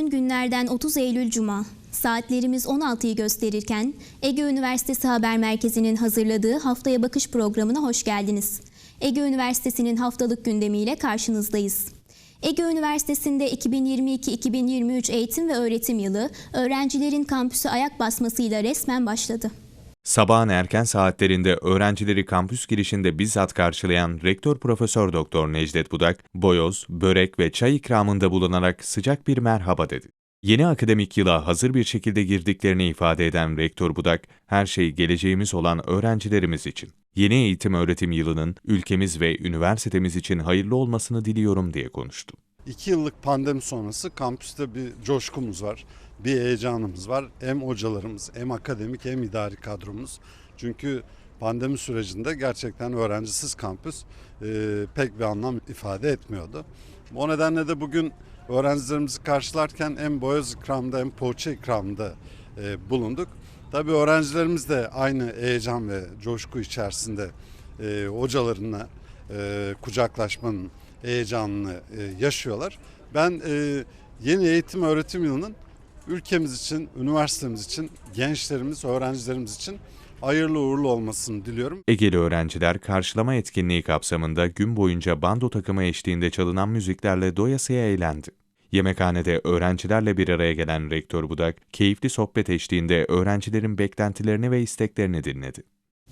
Bugün günlerden 30 Eylül Cuma. Saatlerimiz 16'yı gösterirken Ege Üniversitesi Haber Merkezi'nin hazırladığı Haftaya Bakış programına hoş geldiniz. Ege Üniversitesi'nin haftalık gündemiyle karşınızdayız. Ege Üniversitesi'nde 2022-2023 eğitim ve öğretim yılı öğrencilerin kampüse ayak basmasıyla resmen başladı. Sabahın erken saatlerinde öğrencileri kampüs girişinde bizzat karşılayan Rektör Profesör Doktor Necdet Budak, boyoz, börek ve çay ikramında bulunarak sıcak bir merhaba dedi. Yeni akademik yıla hazır bir şekilde girdiklerini ifade eden Rektör Budak, her şey geleceğimiz olan öğrencilerimiz için. Yeni eğitim öğretim yılının ülkemiz ve üniversitemiz için hayırlı olmasını diliyorum diye konuştu. İki yıllık pandemi sonrası kampüste bir coşkumuz var, bir heyecanımız var. Hem hocalarımız, hem akademik hem idari kadromuz. Çünkü pandemi sürecinde gerçekten öğrencisiz kampüs e, pek bir anlam ifade etmiyordu. O nedenle de bugün öğrencilerimizi karşılarken hem boyoz ikramında hem poğaça ikramında e, bulunduk. Tabii öğrencilerimiz de aynı heyecan ve coşku içerisinde e, hocalarına e, kucaklaşmanın heyecanını e, yaşıyorlar. Ben e, yeni eğitim öğretim yılının ülkemiz için, üniversitemiz için, gençlerimiz, öğrencilerimiz için hayırlı uğurlu olmasını diliyorum. Egeli öğrenciler karşılama etkinliği kapsamında gün boyunca bando takımı eşliğinde çalınan müziklerle doyasıya eğlendi. Yemekhanede öğrencilerle bir araya gelen Rektör Budak, keyifli sohbet eşliğinde öğrencilerin beklentilerini ve isteklerini dinledi.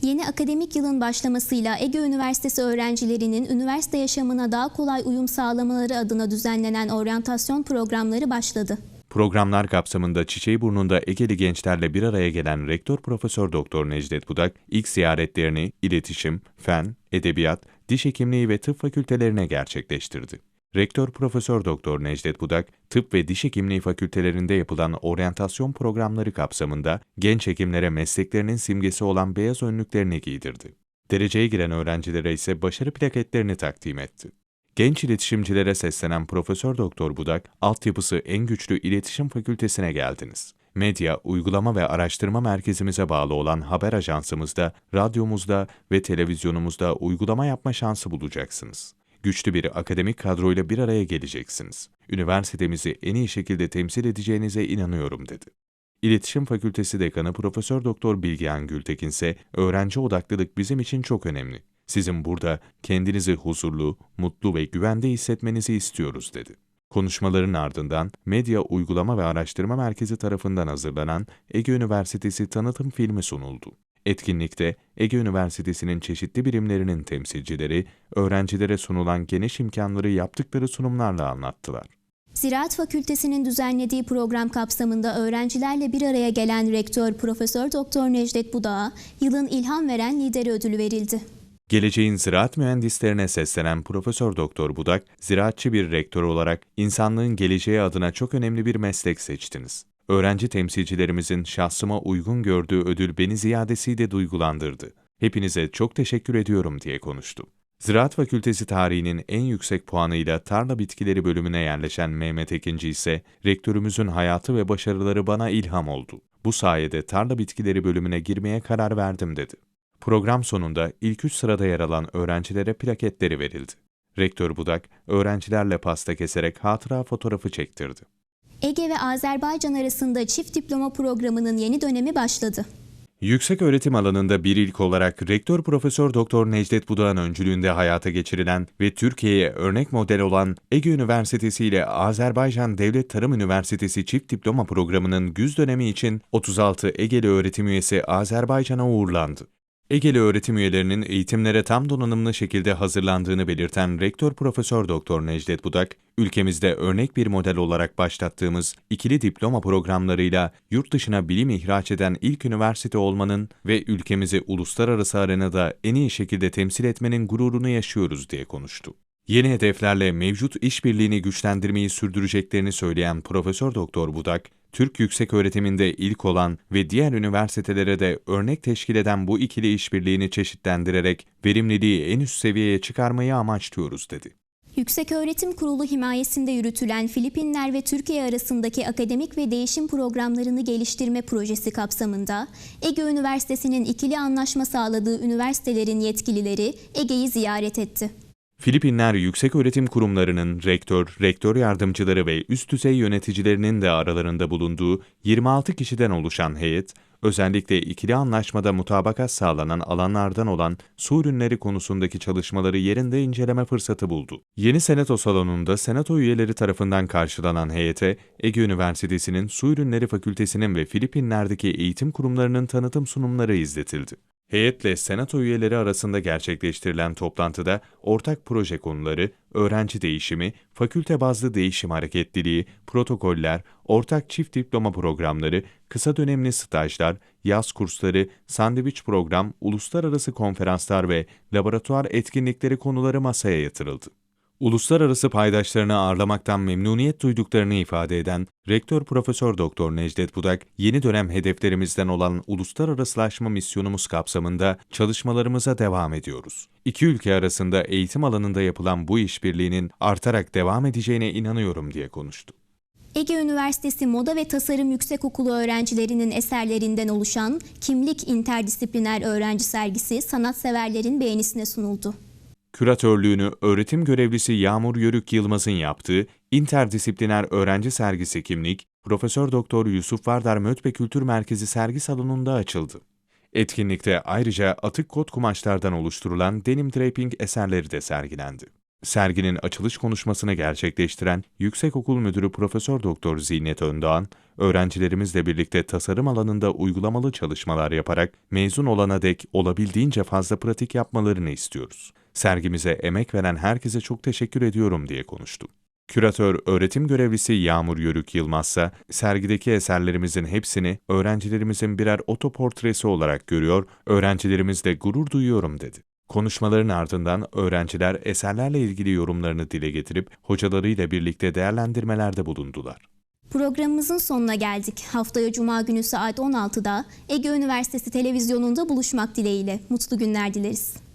Yeni akademik yılın başlamasıyla Ege Üniversitesi öğrencilerinin üniversite yaşamına daha kolay uyum sağlamaları adına düzenlenen oryantasyon programları başladı. Programlar kapsamında Çiçeğiburnu'nda Egeli gençlerle bir araya gelen Rektör Profesör Doktor Necdet Budak, ilk ziyaretlerini iletişim, fen, edebiyat, diş hekimliği ve tıp fakültelerine gerçekleştirdi. Rektör Profesör Doktor Necdet Budak, tıp ve diş hekimliği fakültelerinde yapılan oryantasyon programları kapsamında genç hekimlere mesleklerinin simgesi olan beyaz önlüklerini giydirdi. Dereceye giren öğrencilere ise başarı plaketlerini takdim etti. Genç iletişimcilere seslenen Profesör Doktor Budak, altyapısı en güçlü iletişim fakültesine geldiniz. Medya, uygulama ve araştırma merkezimize bağlı olan haber ajansımızda, radyomuzda ve televizyonumuzda uygulama yapma şansı bulacaksınız. Güçlü bir akademik kadroyla bir araya geleceksiniz. Üniversitemizi en iyi şekilde temsil edeceğinize inanıyorum dedi. İletişim Fakültesi Dekanı Profesör Doktor Bilgehan Gültekin ise öğrenci odaklılık bizim için çok önemli. Sizin burada kendinizi huzurlu, mutlu ve güvende hissetmenizi istiyoruz dedi. Konuşmaların ardından Medya Uygulama ve Araştırma Merkezi tarafından hazırlanan Ege Üniversitesi tanıtım filmi sunuldu. Etkinlikte Ege Üniversitesi'nin çeşitli birimlerinin temsilcileri öğrencilere sunulan geniş imkanları yaptıkları sunumlarla anlattılar. Ziraat Fakültesi'nin düzenlediği program kapsamında öğrencilerle bir araya gelen rektör Profesör Doktor Necdet Budak'a yılın ilham veren lideri ödülü verildi. Geleceğin ziraat mühendislerine seslenen Profesör Doktor Budak, ziraatçı bir rektör olarak insanlığın geleceği adına çok önemli bir meslek seçtiniz. Öğrenci temsilcilerimizin şahsıma uygun gördüğü ödül beni ziyadesiyle duygulandırdı. Hepinize çok teşekkür ediyorum diye konuştu. Ziraat Fakültesi tarihinin en yüksek puanıyla tarla bitkileri bölümüne yerleşen Mehmet Ekinci ise rektörümüzün hayatı ve başarıları bana ilham oldu. Bu sayede tarla bitkileri bölümüne girmeye karar verdim dedi. Program sonunda ilk üç sırada yer alan öğrencilere plaketleri verildi. Rektör Budak, öğrencilerle pasta keserek hatıra fotoğrafı çektirdi. Ege ve Azerbaycan arasında çift diploma programının yeni dönemi başladı. Yüksek öğretim alanında bir ilk olarak Rektör Profesör Doktor Necdet Budak'ın öncülüğünde hayata geçirilen ve Türkiye'ye örnek model olan Ege Üniversitesi ile Azerbaycan Devlet Tarım Üniversitesi çift diploma programının güz dönemi için 36 Egeli öğretim üyesi Azerbaycan'a uğurlandı. Egeli öğretim üyelerinin eğitimlere tam donanımlı şekilde hazırlandığını belirten Rektör Profesör Doktor Necdet Budak, ülkemizde örnek bir model olarak başlattığımız ikili diploma programlarıyla yurt dışına bilim ihraç eden ilk üniversite olmanın ve ülkemizi uluslararası arenada en iyi şekilde temsil etmenin gururunu yaşıyoruz diye konuştu. Yeni hedeflerle mevcut işbirliğini güçlendirmeyi sürdüreceklerini söyleyen Profesör Doktor Budak, Türk yüksek öğretiminde ilk olan ve diğer üniversitelere de örnek teşkil eden bu ikili işbirliğini çeşitlendirerek verimliliği en üst seviyeye çıkarmayı amaçlıyoruz dedi. Yükseköğretim Kurulu himayesinde yürütülen Filipinler ve Türkiye arasındaki akademik ve değişim programlarını geliştirme projesi kapsamında Ege Üniversitesi'nin ikili anlaşma sağladığı üniversitelerin yetkilileri Ege'yi ziyaret etti. Filipinler Yüksek Öğretim Kurumlarının rektör, rektör yardımcıları ve üst düzey yöneticilerinin de aralarında bulunduğu 26 kişiden oluşan heyet, özellikle ikili anlaşmada mutabakat sağlanan alanlardan olan su ürünleri konusundaki çalışmaları yerinde inceleme fırsatı buldu. Yeni Senato salonunda Senato üyeleri tarafından karşılanan heyete, Ege Üniversitesi'nin Su Ürünleri Fakültesinin ve Filipinler'deki eğitim kurumlarının tanıtım sunumları izletildi. Heyetle Senato üyeleri arasında gerçekleştirilen toplantıda ortak proje konuları, öğrenci değişimi, fakülte bazlı değişim hareketliliği, protokoller, ortak çift diploma programları, kısa dönemli stajlar, yaz kursları, sandviç program, uluslararası konferanslar ve laboratuvar etkinlikleri konuları masaya yatırıldı. Uluslararası paydaşlarını ağırlamaktan memnuniyet duyduklarını ifade eden Rektör Profesör Doktor Necdet Budak, yeni dönem hedeflerimizden olan uluslararasılaşma misyonumuz kapsamında çalışmalarımıza devam ediyoruz. İki ülke arasında eğitim alanında yapılan bu işbirliğinin artarak devam edeceğine inanıyorum diye konuştu. Ege Üniversitesi Moda ve Tasarım Yüksekokulu öğrencilerinin eserlerinden oluşan Kimlik İnterdisipliner Öğrenci Sergisi sanatseverlerin beğenisine sunuldu. Küratörlüğünü öğretim görevlisi Yağmur Yörük Yılmaz'ın yaptığı interdisipliner öğrenci sergisi kimlik, Profesör Doktor Yusuf Vardar Mötbe Kültür Merkezi sergi salonunda açıldı. Etkinlikte ayrıca atık kot kumaşlardan oluşturulan denim draping eserleri de sergilendi. Serginin açılış konuşmasını gerçekleştiren Yüksekokul Müdürü Profesör Doktor Zinet Öndoğan, öğrencilerimizle birlikte tasarım alanında uygulamalı çalışmalar yaparak mezun olana dek olabildiğince fazla pratik yapmalarını istiyoruz. Sergimize emek veren herkese çok teşekkür ediyorum diye konuştu. Küratör öğretim görevlisi Yağmur Yörük Yılmaz ise sergideki eserlerimizin hepsini öğrencilerimizin birer otoportresi olarak görüyor, öğrencilerimizle gurur duyuyorum dedi. Konuşmaların ardından öğrenciler eserlerle ilgili yorumlarını dile getirip hocalarıyla birlikte değerlendirmelerde bulundular. Programımızın sonuna geldik. Haftaya Cuma günü saat 16'da Ege Üniversitesi televizyonunda buluşmak dileğiyle. Mutlu günler dileriz.